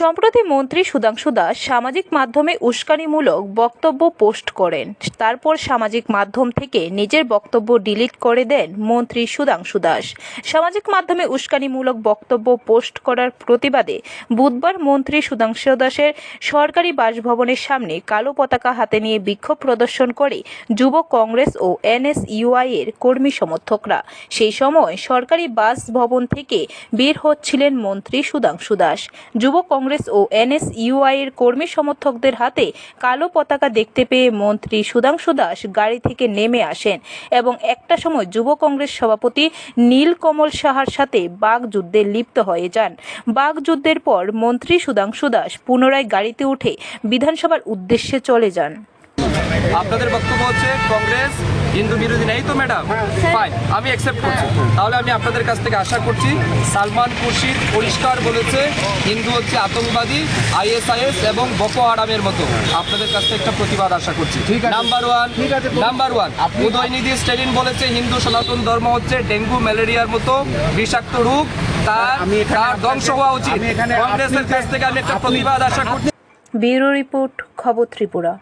সম্প্রতি মন্ত্রী সুধাংশু দাস সামাজিক মাধ্যমে উস্কানিমূলক বক্তব্য পোস্ট করেন। তারপর সামাজিক মাধ্যম থেকে নিজের বক্তব্য ডিলিট করে দেন মন্ত্রী সুধাংশু দাস। সামাজিক মাধ্যমে উস্কানিমূলক বক্তব্য পোস্ট করার প্রতিবাদে বুধবার মন্ত্রী সুধাংশু দাসের সরকারি বাসভবনের সামনে কালো পতাকা হাতে নিয়ে বিক্ষোভ প্রদর্শন করে যুব কংগ্রেস ও এনএসইউআই এর কর্মী সমর্থকরা। সেই সময় সরকারি বাসভবন থেকে বের হচ্ছিলেন মন্ত্রী সুধাংশু দাস। যুব কংগ্রেস ও এনএসইউআই এর কর্মী সমর্থকদের হাতে কালো পতাকা দেখতে পেয়ে মন্ত্রী সুধাংশু দাস গাড়ি থেকে নেমে আসেন এবং একটা সময় যুব কংগ্রেস সভাপতি নীলকমল সাহার সাথে বাগযুদ্ধে লিপ্ত হয়ে যান। বাগযুদ্ধের পর মন্ত্রী সুধাংশু দাস পুনরায় গাড়িতে উঠে বিধানসভার উদ্দেশ্যে চলে যান। আপনাদের বক্তব্য হচ্ছে কংগ্রেস হিন্দু বিরোধী নেই তো ম্যাডাম? ফাইন আমি অ্যাকসেপ্ট করছি। তাহলে আমি আপনাদের কাছ থেকে আশা করছি সালমান খুরশিদ পরিষ্কার বলেছে হিন্দু হচ্ছে আতঙ্কবাদী আইএসআইএস এবং বকো আরামের মতো। আপনাদের কাছ থেকে একটা প্রতিবাদ আশা করছি। নাম্বার ওয়ান ঠিক আছে, বলুন। নাম্বার ওয়ান উদয়নিধি স্টেলিন বলেছে হিন্দু সনাতন ধর্ম হচ্ছে ডেঙ্গু ম্যালেরিয়ার মতো বিষাক্ত রোগ। তার আমি তার ধ্বংস হওয়া উচিত। কংগ্রেসের কাছ থেকে আমি একটা প্রতিবাদ আশা করছি। ব্যুরো রিপোর্ট খবর ত্রিপুরা।